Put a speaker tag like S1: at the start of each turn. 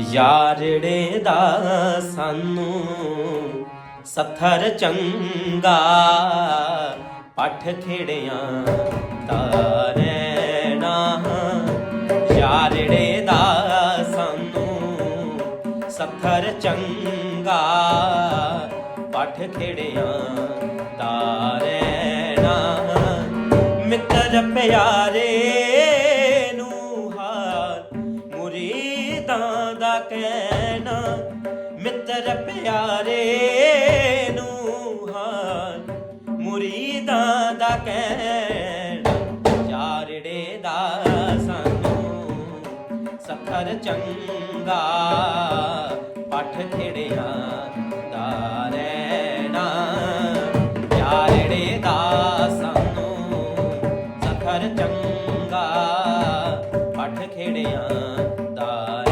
S1: ਯਾਰੜੇ ਦਾ ਸਾਨੂੰ ਸੱਥਰ ਚੰਗਾ, ਪੱਠ ਖੇੜਿਆਂ ਦਾ ਰਹਿਣਾ। ਯਾਰੜੇ ਦਾ ਸਾਨੂੰ ਸੱਥਰ ਚੰਗਾ, ਪੱਠ ਖੇੜਿਆਂ ਦਾ ਰਹਿਣਾ। ਮਿੱਤਰ ਪਿਆਰੇ ਸੰਤਾਂ ਦਾ ਕਹਿਣਾ, ਮਿੱਤਰ ਪਿਆਰੇ ਨੂੰ ਹਾਲ, ਮੁਰੀਦਾਂ ਦਾ ਕਹਿਣਾ, ਚਾਰੜੇ ਦਾ ਸਾਨੂੰ ਸਖਰ ਚੰਗਾ, ਪੱਠ ਖੇੜਿਆਂ ਦਾ ਰਹਿਣਾ। ਚਾਰੜੇ ਦਾ ਸਾਨੂੰ ਸਖਰ ਚੰਗਾ ਪਾਠ ਖੇੜਿਆਂ ਦਾ